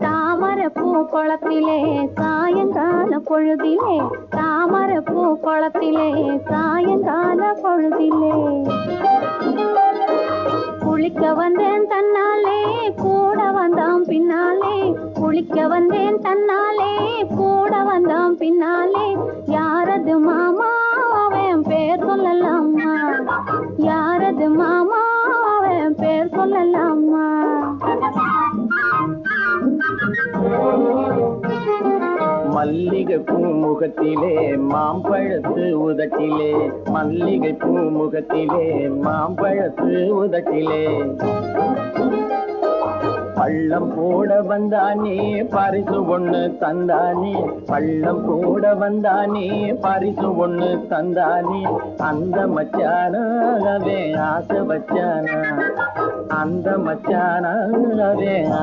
தாமர பூ குளத்திலே சாயங்கால பொழுதிலே தாமர பூ குளத்திலே சாயங்கால பொழுதிலே. குளிக்க வந்தேன் தன்னாலே கூட வந்தான் பின்னாலே. குளிக்க வந்தேன் தன்னாலே கூட வந்தான் பின்னாலே. யாரது மாமா அவன் பேர் சொல்லலாமா? யாரது மாமா அவன் பேர் சொல்லலாம்? மல்லிகை பூமுகத்திலே மாம்பழத்து உதட்டிலே மல்லிகை பூமுகத்திலே மாம்பழத்து உதட்டிலே. பள்ளம் போட வந்தானே பரிசு ஒண்ணு தந்தானே. பள்ளம் போட வந்தானே பரிசு ஒண்ணு தந்தானே. அந்த மச்சானாவே ஆசை வச்சானா. அந்த மச்சானாவே